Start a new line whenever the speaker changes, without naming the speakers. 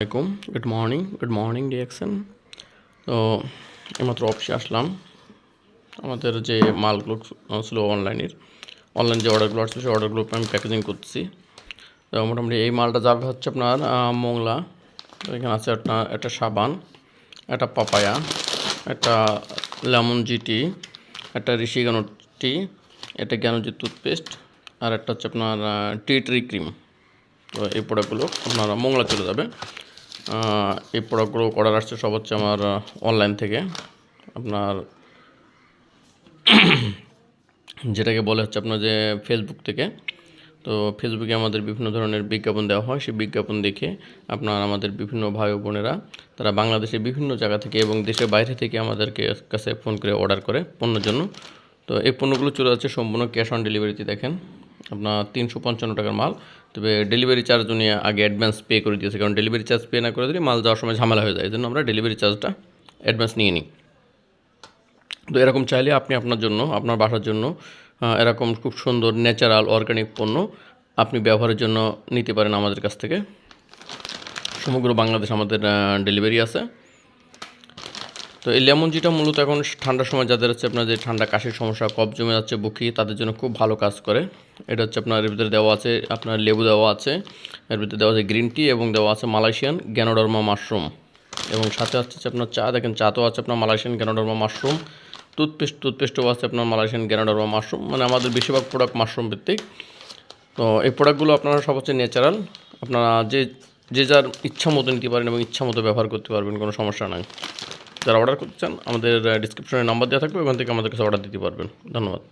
আসসালামাইকুম good morning good morning ডিএক্সেন তো এইমাত্র অফিসে আসলাম। আমাদের যে মালগুলো ছিল অনলাইনের অনলাইন যে অর্ডারগুলো আসছে, সেই অর্ডারগুলো আমি প্যাকেজিং করতেছি। তো মোটামুটি এই মালটা যাবে হচ্ছে আপনার মোংলা। এখানে আছে আপনার একটা সাবান, একটা পাপায়া, একটা লেমন জিটি, একটা ঋষি গানো টি, একটা জ্ঞানজি টুথপেস্ট, আর একটা হচ্ছে আপনার টি ট্রি ক্রিম। তো এই প্রোডাক্টগুলো আপনার মোংলা চলে যাবে। এই প্রোডাক্টগুলো অর্ডার আসছে, সব হচ্ছে আমার অনলাইন থেকে। আপনার যেটাকে বলে হচ্ছে আপনার যে ফেসবুক থেকে। তো ফেসবুকে আমাদের বিভিন্ন ধরনের বিজ্ঞাপন দেওয়া হয়, সেই বিজ্ঞাপন দেখে আপনার আমাদের বিভিন্ন ভাই বোনেরা, তারা বাংলাদেশের বিভিন্ন জায়গা থেকে এবং দেশের বাইরে থেকে আমাদেরকে কাছে ফোন করে অর্ডার করে পণ্যের জন্য। তো এই পণ্যগুলো চলে যাচ্ছে সম্পূর্ণ ক্যাশ অন ডেলিভারিতে দেখেন। আপনার তিনশো পঞ্চান্ন টাকার মাল। তবে ডেলিভারি চার্জ উনি আগে অ্যাডভান্স পে করে দিয়েছে, কারণ ডেলিভারি চার্জ পে না করে দিলে মাল যাওয়ার সময় ঝামেলা হয়ে যায় এই জন্য আমরা ডেলিভারি চার্জটা অ্যাডভান্স নিয়ে নিই। তো এরকম চাইলে আপনি আপনার জন্য, আপনার বাসার জন্য এরকম খুব সুন্দর ন্যাচারাল অর্গানিক পণ্য আপনি ব্যবহারের জন্য নিতে পারেন আমাদের কাছ থেকে। সমগ্র বাংলাদেশ আমাদের ডেলিভারি আছে। তো এই লেমন জিটা মূলত এখন ঠান্ডার সময় যাদের হচ্ছে আপনার যে ঠান্ডা, কাশির সমস্যা, কফ জমে যাচ্ছে বুকি তাদের জন্য খুব ভালো কাজ করে। এটা হচ্ছে আপনার, এর ভিতরে দেওয়া আছে, আপনার লেবু দেওয়া আছে, এর ভিতরে দেওয়া আছে গ্রিন টি এবং দেওয়া আছে মালয়েশিয়ান গ্যানোডর্মা মাশরুম। এবং সাথে যে আপনার চা, দেখেন চা তো আছে আপনার মালয়েশিয়ান গ্যানোডর্মা মাশরুম, টুথপেস্ট, টুথপেস্টও আছে আপনার মালয়েশিয়ান গ্যানোডর্মা মাশরুম মানে আমাদের বেশিরভাগ প্রোডাক্ট মাশরুম ভিত্তিক। তো এই প্রোডাক্টগুলো আপনারা সব হচ্ছে ন্যাচারাল আপনারা যে যে যার ইচ্ছা মতো নিতে পারেন এবং ইচ্ছা মতো ব্যবহার করতে পারবেন, কোনো সমস্যা নাই। যারা অর্ডার করতে চান, আমাদের ডিসক্রিপশনে নাম্বার দেওয়া থাকবে, ওখান থেকে আমাদের কাছে অর্ডার দিতে পারবেন। ধন্যবাদ।